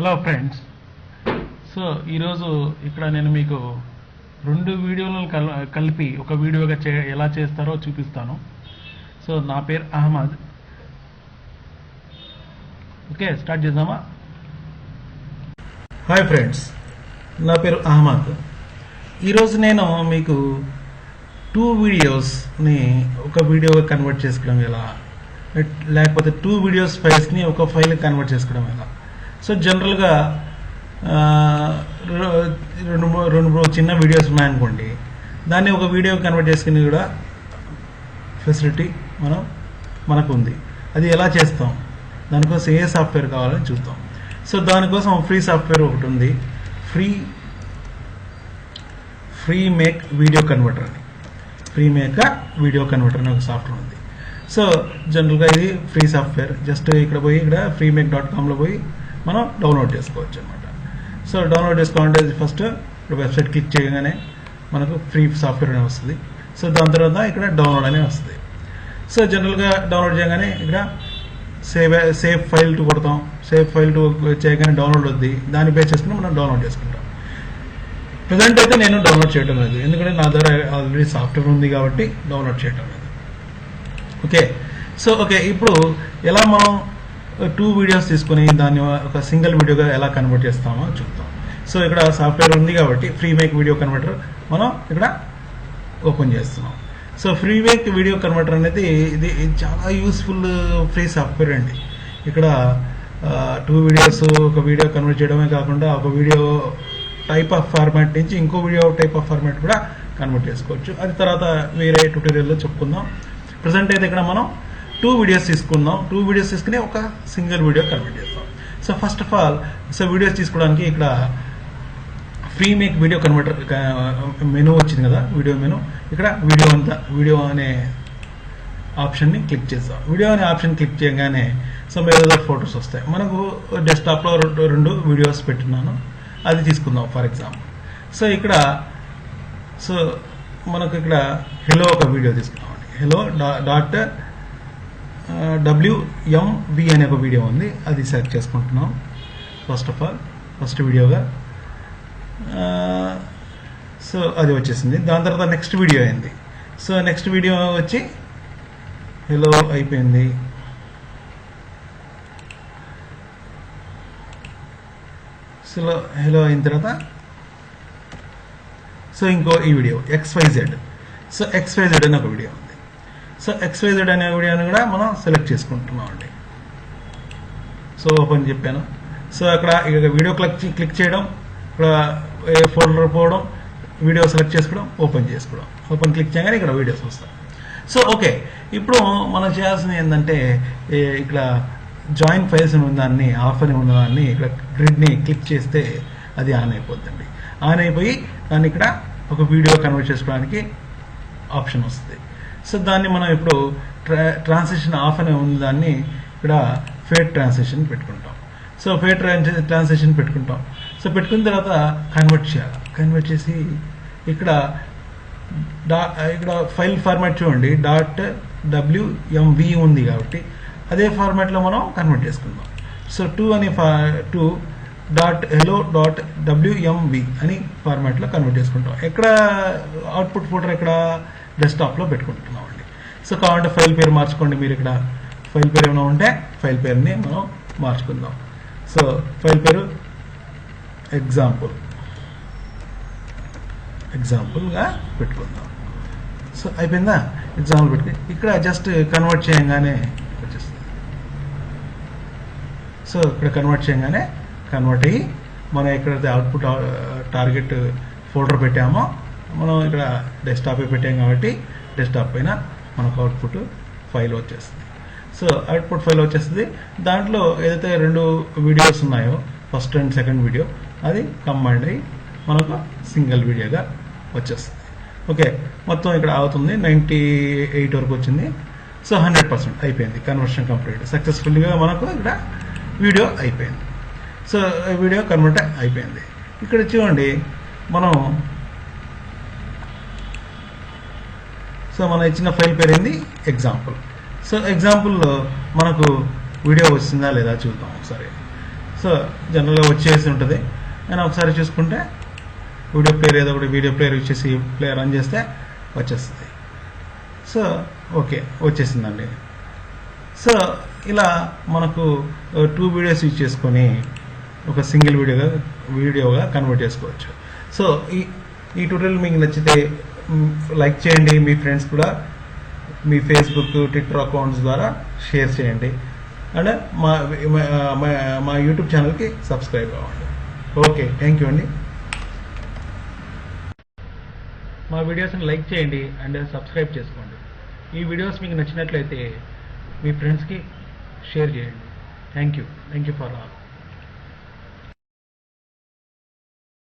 Hello friends so ఈరోజు ఇక్కడ నేను మీకు రెండు వీడియోలను కల్ కలిపి ఒక వీడియోగా చే ఎలా చేస్తారో చూపిస్తాను. సో నా పేరు అహ్మద్. ఓకే స్టార్ట్ చేద్దామా? హాయ్ ఫ్రెండ్స్ నా పేరు అహ్మద్. ఈరోజు నేను మీకు టూ వీడియోస్ని ఒక వీడియోగా కన్వర్ట్ చేసుకోవడం ఎలా? లేకపోతే టూ వీడియోస్ ఫైల్స్ని ఒక ఫైల్ కన్వర్ట్ చేసుకోవడం ఎలా? సో జనరల్గా రెండు రెండు మూడు చిన్న వీడియోస్ ఉన్నాయనుకోండి. దాన్ని ఒక వీడియో కన్వర్ట్ చేసుకుని కూడా ఫెసిలిటీ మనం మనకు ఉంది అది ఎలా చేస్తాం? దానికోసం ఏ సాఫ్ట్వేర్ కావాలని చూద్దాం. సో దానికోసం ఫ్రీ సాఫ్ట్వేర్ ఒకటి ఉంది. Free free make video converter అని. ఫ్రీ మేక్ వీడియో కన్వర్టర్ అని ఒక సాఫ్ట్వేర్ ఉంది. సో జనరల్గా ఇది ఫ్రీ సాఫ్ట్వేర్ జస్ట్ ఇక్కడ పోయి ఇక్కడ ఫ్రీ మేక్ డాట్ కామ్లో పోయి మనం డౌన్లోడ్ చేసుకోవచ్చు అనమాట సో డౌన్లోడ్ చేసుకోవాలంటే ఫస్ట్ వెబ్సైట్ క్లిక్ చేయగానే మనకు ఫ్రీ సాఫ్ట్వేర్ అనే వస్తుంది. సో దాని తర్వాత ఇక్కడ డౌన్లోడ్ అనే వస్తుంది. సో జనరల్గా డౌన్లోడ్ చేయగానే ఇక్కడ సేవ్ సేవ్ ఫైల్ టు కొడతాం. సేవ్ ఫైల్ టు చేయగానే డౌన్లోడ్ వద్ది. దాన్ని బేస్ చేసుకుని మనం డౌన్లోడ్ చేసుకుంటాం. ప్రజెంట్ అయితే నేను డౌన్లోడ్ చేయడం లేదు. ఎందుకంటే నా దగ్గర ఆల్రెడీ సాఫ్ట్వేర్ ఉంది కాబట్టి డౌన్లోడ్ చేయడం లేదు. ఓకే సో ఓకే ఇప్పుడు ఎలా మనం టూ వీడియోస్ తీసుకుని దాన్ని ఒక సింగిల్ వీడియోగా ఎలా కన్వర్ట్ చేస్తామో చూద్దాం సో ఇక్కడ సాఫ్ట్వేర్ ఉంది కాబట్టి ఫ్రీ మేక్ వీడియో కన్వర్టర్ మనం ఇక్కడ ఓపెన్ చేస్తున్నాం. So free make video converter అనేది ఇది చాలా యూస్ఫుల్ ఫ్రీ సాఫ్ట్వేర్ అండి. ఇక్కడ టూ వీడియోస్ ఒక వీడియో కన్వర్ట్ చేయడమే కాకుండా ఒక వీడియో టైప్ ఆఫ్ ఫార్మాట్ నుంచి ఇంకో వీడియో టైప్ ఆఫ్ ఫార్మాట్ కూడా కన్వర్ట్ చేసుకోవచ్చు. అది తర్వాత వేరే ట్యూటోరియల్లో చెప్పుకుందాం. ప్రజెంట్ అయితే ఇక్కడ మనం టూ వీడియోస్ తీసుకుందాం టూ వీడియోస్ తీసుకుని ఒక సింగిల్ వీడియో కన్వర్ట్ చేస్తాం. So first of all so videos తీసుకోవడానికి ఇక్కడ free make video converter menu వచ్చింది కదా వీడియో మెనూ ఇక్కడ వీడియో అంతా వీడియో అనే ఆప్షన్ని క్లిక్ చేస్తాం. వీడియో అనే ఆప్షన్ క్లిక్ చేయగానే సో ఏదో ఫొటోస్ వస్తాయి. మనకు డెస్క్టాప్లో రెండు వీడియోస్ పెట్టున్నాను. అది తీసుకుందాం ఫర్ ఎగ్జాంపుల్ సో ఇక్కడ సో మనకు ఇక్కడ హెలో ఒక వీడియో తీసుకున్నామండి హెలో డాక్టర్ డబ్ల్యూఎంబి అనే ఒక వీడియో ఉంది. అది సెర్చ్ చేసుకుంటున్నాం. ఫస్ట్ ఆఫ్ ఆల్ ఫస్ట్ వీడియోగా సో అది వచ్చేసింది. దాని తర్వాత నెక్స్ట్ వీడియో అయింది. సో నెక్స్ట్ వీడియో వచ్చి హలో అయిపోయింది. సో హలో అయిన తర్వాత సో ఇంకో ఈ వీడియో ఎక్స్వైజెడ్ సో ఎక్స్వైజెడ్ అని ఒక వీడియో ఉంది సో ఎక్స్వైజెడ్ అనే వీడియోని కూడా మనం సెలెక్ట్ చేసుకుంటున్నాం అండి సో ఓపెన్ చెప్పాను. సో అక్కడ ఇక వీడియో క్లిక్ క్లిక్ చేయడం ఇక్కడ ఏ ఫోల్డర్ పోవడం వీడియో సెలెక్ట్ చేసుకోవడం ఓపెన్ చేసుకోవడం. ఓపెన్ క్లిక్ చేయగానే ఇక్కడ వీడియోస్ వస్తాయి. సో ఓకే ఇప్పుడు మనం చేయాల్సింది ఏంటంటే ఇక్కడ జాయిన్ ఫైల్స్ ఉన్నదాన్ని ఆఫ్ అని ఉన్న దాన్ని ఇక్కడ గ్రిడ్ని క్లిక్ చేస్తే అది ఆన్ అయిపోద్దండి. ఆన్ అయిపోయి దాన్ని ఇక్కడ ఒక వీడియో కన్వర్ట్ చేసుకోవడానికి ఆప్షన్ వస్తుంది. సో దాన్ని మనం ఇప్పుడు ట్రా ట్రాన్సిషన్ ఆఫ్ అనే ఉంది దాన్ని ఇక్కడ ఫేట్ ట్రాన్సిషన్ పెట్టుకుంటాం. సో ఫేట్ ట్రాన్సిషన్ పెట్టుకుంటాం. సో పెట్టుకున్న తర్వాత కన్వర్ట్ చేయాలి. కన్వర్ట్ చేసి ఇక్కడ డా ఇక్కడ ఫైల్ ఫార్మాట్ చూడండి. డాట్ డబ్ల్యూఎంవి ఉంది కాబట్టి అదే ఫార్మాట్లో మనం కన్వర్ట్ చేసుకుందాం. సో టూ అనే ఫా two dot hello dot WMV అని ఫార్మాట్లో కన్వర్ట్ చేసుకుంటాం. ఎక్కడ అవుట్పుట్ ఫోల్డర్ ఎక్కడ? డెస్క్టాప్లో పెట్టుకుంటున్నాం అండి సో కావాలంటే ఫైల్ పేరు మార్చుకోండి మీరు ఇక్కడ. ఫైల్ పేరు ఏమైనా ఉంటే ఫైల్ పేరుని మనం మార్చుకుందాం. సో ఫైల్ పేరు ఎగ్జాంపుల్ ఎగ్జాంపుల్గా పెట్టుకుందాం. సో అయిపోయిందా? ఎగ్జాంపుల్ పెట్టుకుని ఇక్కడ జస్ట్ కన్వర్ట్ చేయగానే వచ్చేస్తుంది. సో ఇక్కడ కన్వర్ట్ చేయగానే కన్వర్ట్ అయ్యి మనం ఎక్కడైతే అవుట్పుట్ టార్గెట్ ఫోల్డర్ పెట్టామో మనం ఇక్కడ డెస్క్టాప్ పెట్టాం కాబట్టి డెస్క్టాప్ పైన మనకు అవుట్పుట్ ఫైల్ వచ్చేస్తుంది. సో అవుట్పుట్ ఫైల్ వచ్చేస్తుంది. దాంట్లో ఏదైతే రెండు వీడియోస్ ఉన్నాయో ఫస్ట్ అండ్ సెకండ్ వీడియో అది కంబైండ్ అయ్యి మనకు సింగిల్ వీడియోగా వచ్చేస్తుంది. ఓకే మొత్తం ఇక్కడ అవుతుంది నైంటీ ఎయిట్ వరకు వచ్చింది. సో హండ్రెడ్ పర్సెంట్ అయిపోయింది. కన్వర్షన్ కంప్లీట్ సక్సెస్ఫుల్గా మనకు ఇక్కడ వీడియో అయిపోయింది. సో వీడియో కన్వర్ట్ అయిపోయింది. ఇక్కడ చూడండి మనం సో మన ఇచ్చిన ఫైల్ పేరు ఏంది? ఎగ్జాంపుల్ సో ఎగ్జాంపుల్లో మనకు వీడియో వచ్చిందా లేదా చూద్దాం ఒకసారి. సో జనరల్గా వచ్చేసి ఉంటుంది. నేను ఒకసారి చూసుకుంటే వీడియో ప్లేయర్ ఏదో ఒకటి వీడియో ప్లేయర్ వచ్చేసి ప్లేయర్ రన్ చేస్తే వచ్చేస్తుంది. సో ఓకే వచ్చేసిందండి. సో ఇలా మనకు టూ వీడియోస్ యూజ్ చేసుకొని ఒక సింగిల్ వీడియోగా వీడియోగా కన్వర్ట్ చేసుకోవచ్చు. సో ఈ ఈ ట్యూటోరియల్ మీకు నచ్చితే లైక్ చేయండి మీ ఫ్రెండ్స్ కూడా మీ ఫేస్బుక్ ట్విట్టర్ అకౌంట్స్ ద్వారా షేర్ చేయండి. అండ్ మా మా- మా యూట్యూబ్ ఛానల్కి సబ్స్క్రైబ్ అవ్వండి. ఓకే థ్యాంక్ యూ అండి. మా వీడియోస్ని లైక్ చేయండి అండ్ సబ్స్క్రైబ్ చేసుకోండి. ఈ వీడియోస్ మీకు నచ్చినట్లయితే మీ ఫ్రెండ్స్కి షేర్ చేయండి. Thank you. Thank you for all